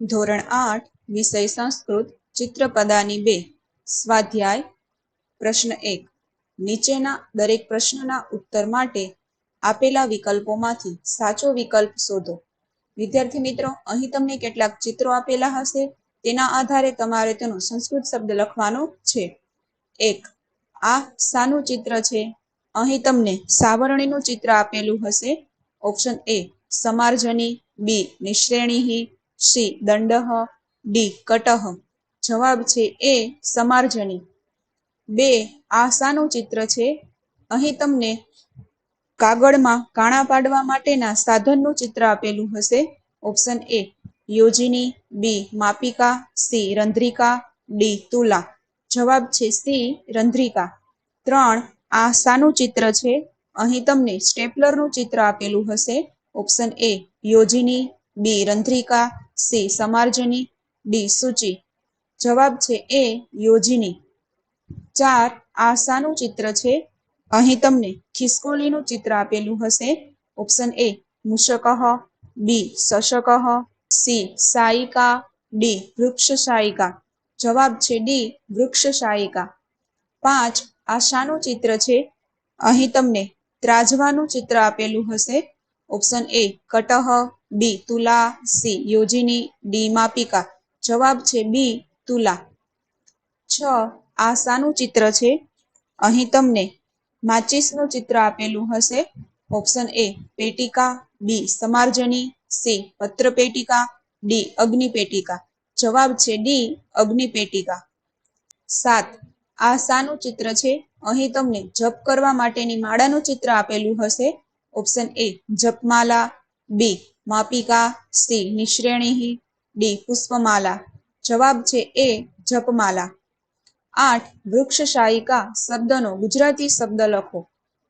ધોરણ આઠ, વિષય સંસ્કૃત, ચિત્રપદાની બે. સ્વાધ્યાય. પ્રશ્ન એક. નીચેના દરેક પ્રશ્નના ઉત્તર માટે આપેલા વિકલ્પોમાંથી સાચો વિકલ્પ શોધો. વિદ્યાર્થી મિત્રો, અહીં તમને કેટલાક ચિત્રો આપેલા હશે. તેના આધારે તમારે તેનો સંસ્કૃત શબ્દ લખવાનો છે. એક. આ શાનું ચિત્ર છે. અહીં તમને સાવરણીનું ચિત્ર આપેલું હશે. Option A. સમાર્જની. બી. નિશ્રેણી સી દંડહ ડી કટહ જવાબ છે એ સમાર્જની. બે, આ શાનું ચિત્ર છે? અહીં તમને કાગળમાં કાણા પાડવા માટેના સાધનનું ચિત્ર આપેલું હશે. ઓપ્શન એ, યોજિની, બી, માપિકા, સી, રંધ્રિકા, ડી, તુલા. જવાબ છે સી, રંધ્રિકા. ત્રણ, આ શાનું ચિત્ર છે? અહીં તમને સ્ટેપલરનું ચિત્ર આપેલું હશે. ઓપ્શન એ, યોજિની, બી, રંધ્રિકા સી, સમાર્જની. ડી, સૂચિ. જવાબ છે એ, યોજિની. ચાર આ શાનું ચિત્ર છે. અહીં તમને ખિસકોલીનું ચિત્ર આપેલું હશે. ઓપ્શન એ, મૂષકઃ. બી, શશકઃ. સી શાયિકા ડી, વૃક્ષ શાયિકા જવાબ છે ડી, વૃક્ષ શાયિકા પાંચ આ શાનું ચિત્ર છે. અહીં તમને ત્રાજવાનું ચિત્ર આપેલું હશે. ઓપ્શન એ કટહ બી તુલા સી યોજિની ડી માપિકા. જવાબ છે બી તુલા. છ, આ શાનું ચિત્ર છે? અહીં તમને માચિસનું ચિત્ર આપેલું હશે. ઓપ્શન એ પેટિકા. બી સમાર્જની. સી પત્રપેટિકા. ડી અગ્નિપેટિકા. જવાબ છે ડી અગ્નિપેટિકા. સાત, આ શાનું ચિત્ર છે? અહીં તમને જપ કરવા માટેની માળાનું ચિત્ર આપેલું હશે. ઓપ્શન એ જપમાલા બી માપિકા સી નિશ્રેણી ડી પુષ્પમાલા જવાબ છે એ જપમાલા આઠ, વૃક્ષશાયિકા શબ્દનો ગુજરાતી શબ્દ લખો.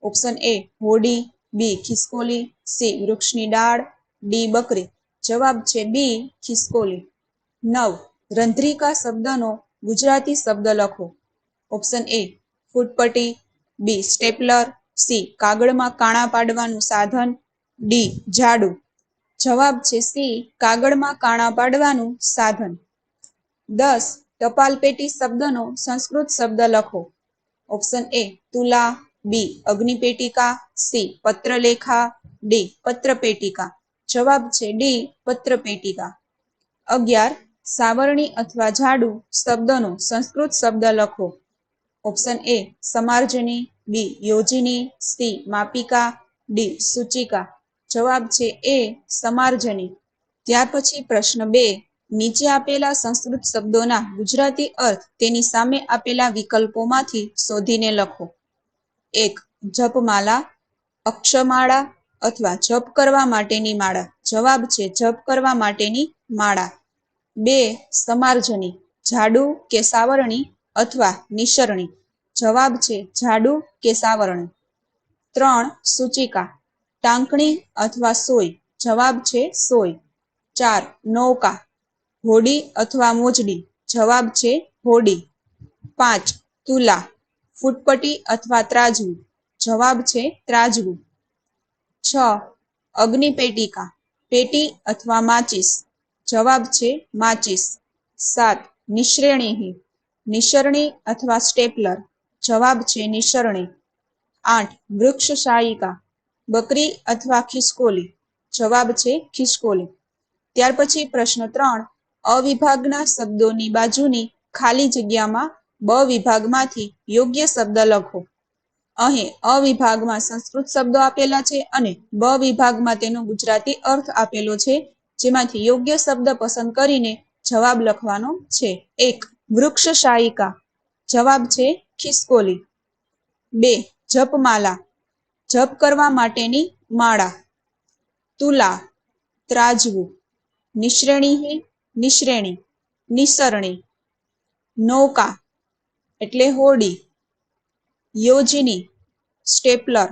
ઓપ્શન એ હોડી. બી ખિસકોલી. સી વૃક્ષની ડાળ. ડી બકરી. જવાબ છે બી ખિસકોલી. નવ, રંધ્રિકા શબ્દનો ગુજરાતી શબ્દ લખો. Option A ફૂટપટ્ટી. B stapler. C, કાગળમાં કાણા પાડવાનું સાધન, ડી, ઝાડુ. જવાબ છે સી, કાગળમાં કાણા પાડવાનું સાધન. દસ ટપાલ પેટી શબ્દનો સંસ્કૃત શબ્દ લખો. ઓપ્શન એ, તુલા, બી, અગ્નિપેટિકા, સી, પત્રલેખા, ડી, પત્રપેટિકા. જવાબ છે ડી, પત્રપેટિકા. અગિયાર, સાવરણી અથવા ઝાડુ શબ્દનો સંસ્કૃત શબ્દ લખો. ઓપ્શન એ, સમાર્જની બી યોજિની, સી માપિકા, ડી સૂચિકા. જવાબ છે એ સમાર્જની. ત્યાર પછી પ્રશ્ન બે, નીચે આપેલા સંસ્કૃત શબ્દોના ગુજરાતી અર્થ તેની સામે આપેલા વિકલ્પોમાંથી શોધીને લખો. એક, જપમાલા, અક્ષમાળા અથવા જપ કરવા માટેની માળા. જવાબ છે જપ કરવા માટેની માળા. બે, સમાર્જની. ઝાડુ કે સાવરણી અથવા નિસરણી. જવાબ છે જાડુ કે સાવરણી. ત્રણ, સૂચિકા. ટાંકણી અથવા સોય. જવાબ છે સોય. ચાર, નૌકા. હોડી અથવા મોજડી. જવાબ છે હોડી. પાંચ, તુલા. ફૂટપટ્ટી અથવા ત્રાજવું. જવાબ છે ત્રાજવું. છ, અગ્નિપેટિકા. પેટી અથવા માચિસ. જવાબ છે માચિસ. સાત નિશ્રેણી નિસરણી અથવા સ્ટેપલર. જવાબ છે નિસરણી. આઠ, વૃક્ષ શાયિકા બકરી અથવા ખિસકોલી. જવાબ છે ખિસકોલી. ત્યાર પછી પ્રશ્ન ત્રણ, અવિભાગના શબ્દોની બાજુની ખાલી જગ્યામાં બ વિભાગમાંથી યોગ્ય શબ્દ લખો. અહીં અવિભાગમાં સંસ્કૃત શબ્દો આપેલા છે અને બ વિભાગમાં તેનો ગુજરાતી અર્થ આપેલો છે, જેમાંથી યોગ્ય શબ્દ પસંદ કરીને જવાબ લખવાનો છે. એક, વૃક્ષ શાયિકા જવાબ છે ખિસકોલી. બે, જપમાલા. જપ કરવા માટેની માળા. તુલા, ત્રાજવું. નિશ્રેણી નિશ્રેણી. નિસરણી. નૌકા, એટલે હોડી. યોજની, સ્ટેપલર.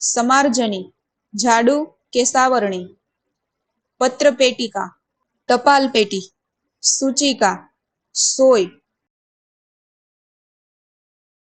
સમાર્જની ઝાડુ કે સાવરણી. પત્રપેટિકા ટપાલ પેટી સૂચિકા, સોય.